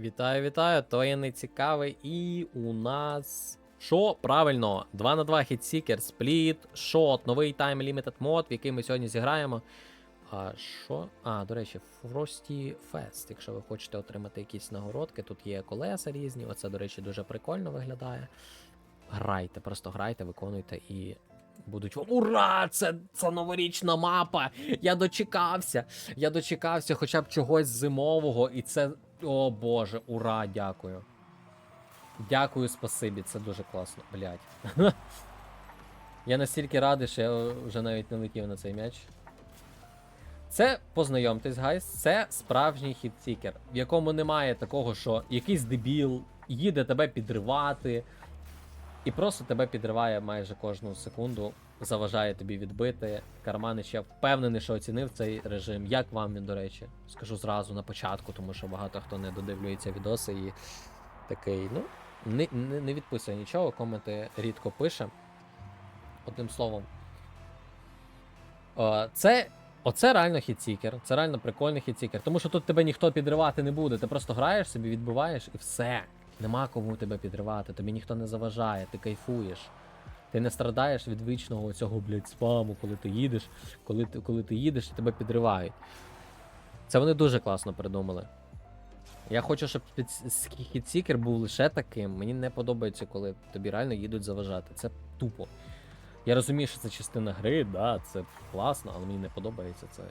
Вітаю, вітаю, то є нецікавий. І у нас. Що? Правильно, 2 на 2 хітсікер, спліт, шот, новий Time Limited мод, в який ми сьогодні зіграємо. А що? А, до речі, Frosty Fest. Якщо ви хочете отримати якісь нагородки, тут є колеса різні. Оце, до речі, дуже прикольно виглядає. Грайте, просто грайте, виконуйте і будуть. Ура! Це, це новорічна мапа! Я дочекався! Я дочекався хоча б чогось зимового, і це. О боже, ура, дякую. Дякую, спасибі, це дуже класно, блядь. Я настільки радий, що я вже навіть не летів на цей м'яч. Це, познайомтесь, гайс, це справжній хітсікер, в якому немає такого, що якийсь дебіл їде тебе підривати, і просто тебе підриває майже кожну секунду, заважає тобі відбити. Карманич, я впевнений, що оцінив цей режим. Як вам він, до речі? Скажу зразу на початку, тому що багато хто не додивлюється відоси і такий, ну, не, не, не відписує нічого, коменти рідко пише. Одним словом. Це. Оце реально хітсікер, це реально прикольний хітсікер. Тому що тут тебе ніхто підривати не буде. Ти просто граєш собі, відбиваєш і все. Нема кому тебе підривати, тобі ніхто не заважає, ти кайфуєш. Ти не страдаєш від вічного цього, блядь, спаму, коли ти їдеш, коли ти, коли ти їдеш і тебе підривають. Це вони дуже класно придумали. Я хочу, щоб хітсікер був лише таким. Мені не подобається, коли тобі реально їдуть заважати. Це тупо. Я розумію, що це частина гри, да, це класно, але мені не подобається це.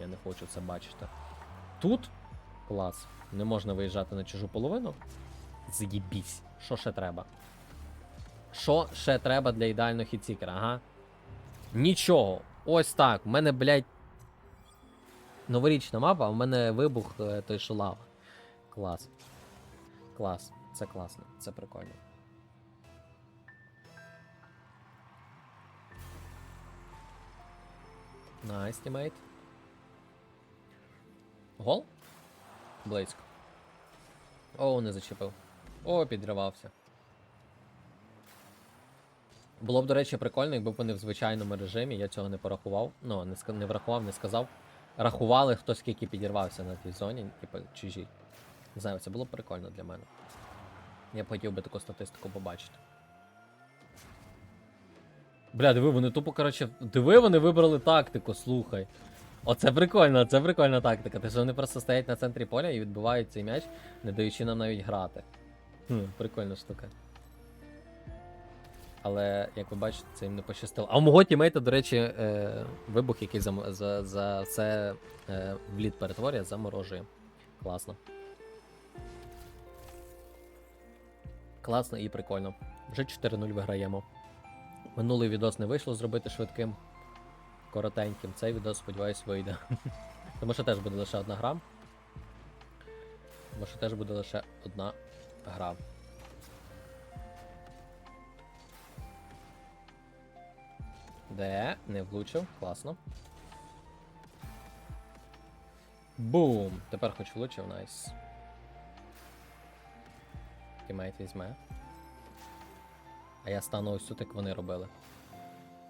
Я не хочу це бачити. Тут клас. Не можна виїжджати на чужу половину. З'їбісь. Що ще треба? Що ще треба для ідеального хітсікера, ага? Нічого. Ось так. У мене, блядь, новорічна мапа, а в мене вибух е, той що лава. Клас. Клас. Це класно, це прикольно. Найс, тімейт. Гол? Близько. О, не зачепив. О, підривався. Було б, до речі, прикольно, якби вони в звичайному режимі, я цього не порахував. Ну, не, не врахував, не сказав. Рахували, хто скільки підірвався на тій зоні, типу, чужі. Не знаю, це було б прикольно для мене. Я б хотів би таку статистику побачити. Бля, диви, вони тупо, коротше, диви, вони вибрали тактику, слухай. Оце прикольно, це прикольна тактика. Те, що вони просто стоять на центрі поля і відбивають цей м'яч, не даючи нам навіть грати. Хм, прикольна штука. Але, як ви бачите, це їм не пощастило. А у мого тімейта, до речі, е, вибух, який за, за, за це е, лід перетворює, заморожує. Класно. Класно і прикольно. Вже 4-0 виграємо. Минулий відос не вийшло зробити швидким, коротеньким. Цей відос, сподіваюсь, вийде. Тому що теж буде лише одна гра. Тому що теж буде лише одна гра. Де? Не влучив, класно. Бум! Тепер хоч влучив, найс. Тімейт візьме. А я стану ось тут, як вони робили.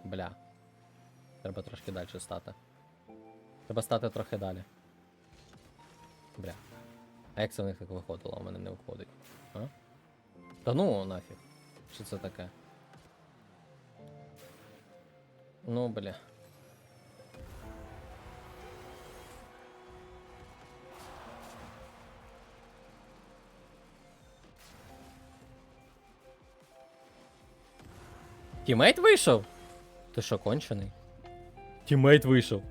Бля. Треба трошки далі стати. Треба стати трохи далі. Бля. А як це в них так виходило, в мене не виходить? А? Та ну нафіг. Що це таке? Ну, бля. Тімейт вийшов? Ти що, кончений? Тімейт вийшов.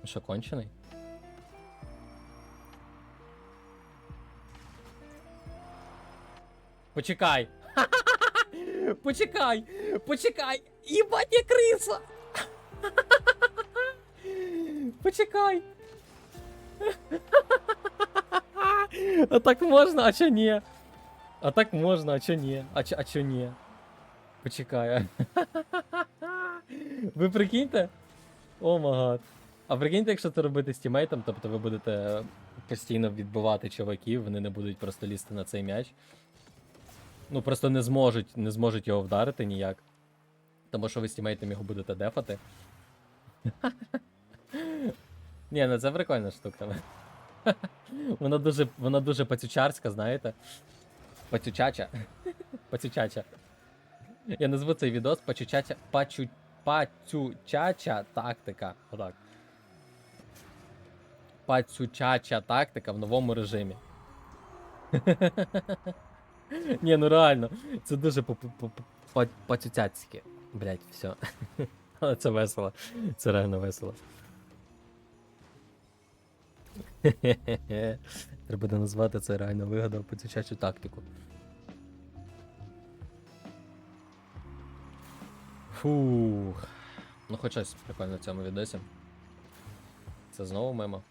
Ти що, кончений? Почекай. Почекай! Почекай! Єбать, я криса! Почекай! А так можна, а чо ні? А так можна, а чо ні? А чо, а чо ні? Почекай. Ви прикиньте? О магад. А прикиньте, якщо це робити з тімейтом, тобто ви будете постійно відбивати чуваків, вони не будуть просто лізти на цей м'яч. Ну, просто не зможуть, не зможуть його вдарити ніяк. Тому що ви з тімейтом його будете дефати. Ні, ну це прикольна штука. Вона дуже, вона дуже пацючарська, знаєте? Пацючача. Пацючача. Я назву цей відос пачучача. Пачу, пацючача тактика. Отак. Пацючача тактика в новому режимі. Ні, ну реально, це дуже по- по- по- по- пацюцяцьке. Блять, все. Але це весело. Це реально весело. Треба буде назвати це реально вигадав пацючачу тактику. Фух. Ну хоч щось прикольно в цьому відосі. Це знову мимо.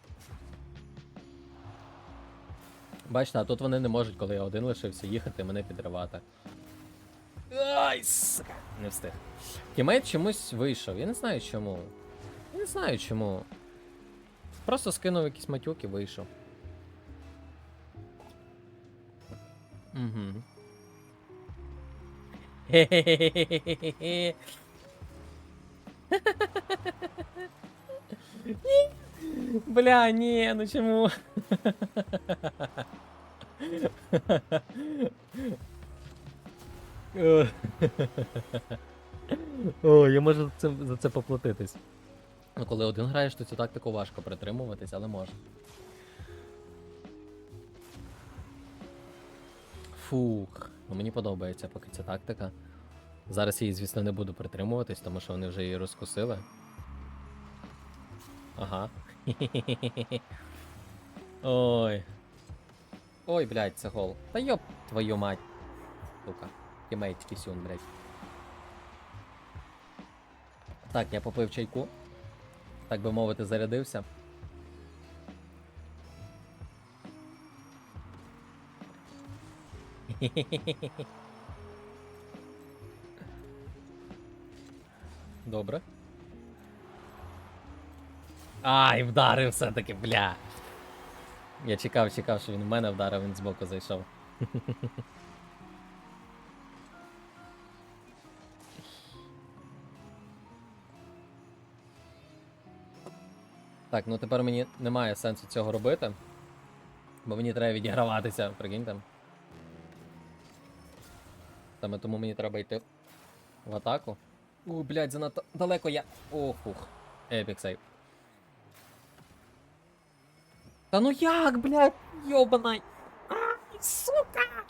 Бачите, а тут вони не можуть, коли я один лишився, їхати мене підривати. Ай, сука, не встиг. Тімейт чомусь вийшов. Я не знаю чому. Я не знаю чому. Просто скинув якісь матюк і вийшов. Угу. Хе-хе-хе-хе-хе-хе. Ні. Бля, ні, ну чому? О, я можу це, за це поплатитись. Ну, коли один граєш, то цю тактику важко притримуватись, але може. Фух. Ну мені подобається поки ця тактика. Зараз її, звісно, не буду притримуватись, тому що вони вже її розкусили. Ага. Ой. Ой, блядь, це гол. Та йоп твою мать. Сука. Тімейт кисюн, блядь. Так, я попив чайку. Так би мовити, зарядився. Добре. Ай, вдарив все-таки, бля. Я чекав, чекав, що він в мене вдарив, він збоку зайшов. Так, ну тепер мені немає сенсу цього робити. Бо мені треба відіграватися, прикиньте. Саме тому мені треба йти в атаку. У, блядь, занадто далеко я. Ох, ух. Епік сейв. Та ну як, блядь, йобанай. Ай, сука!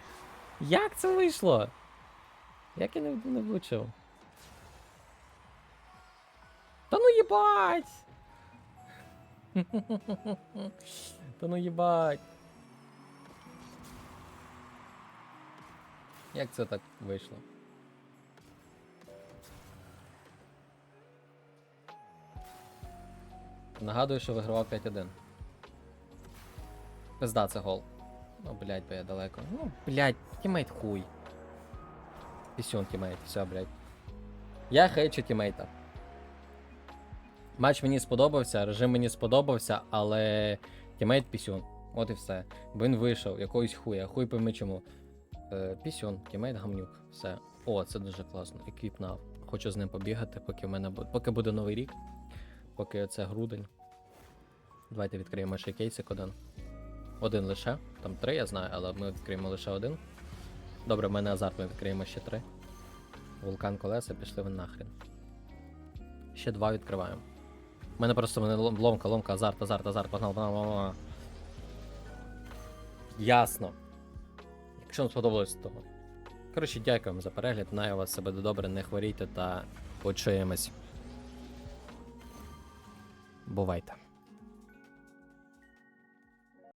Як це вийшло? Як я не, не влучив? Та ну їбать! Та ну їбать. Як це так вийшло? Нагадую, що вигравав 5-1. Пизда, це гол. Ну, блядь, бо я далеко. Ну, блядь, тімейт хуй. Пісюн тімейт, все, блядь. Я хейчу тімейта. Матч мені сподобався, режим мені сподобався, але тімейт пісюн. От і все. Бо він вийшов, якоюсь хуя, хуй пойми чому. Е, пісюн, тімейт гамнюк. Все. О, це дуже класно. Еквіпнав. Хочу з ним побігати, поки в мене буде. Поки буде новий рік. Поки це грудень. Давайте відкриємо ще кейсик один. Один лише. Там три, я знаю, але ми відкриємо лише один. Добре, в мене азарт, ми відкриємо ще три. Вулкан колеса, пішли ви нахрен. Ще два відкриваємо. У мене просто мене ломка, ломка, азарт, азарт, азарт, погнал, погнал, погнал. Ясно. Якщо вам сподобалось, то. Коротше, дякую вам за перегляд. Знаю вас себе добре, не хворійте та почуємось. Бувайте.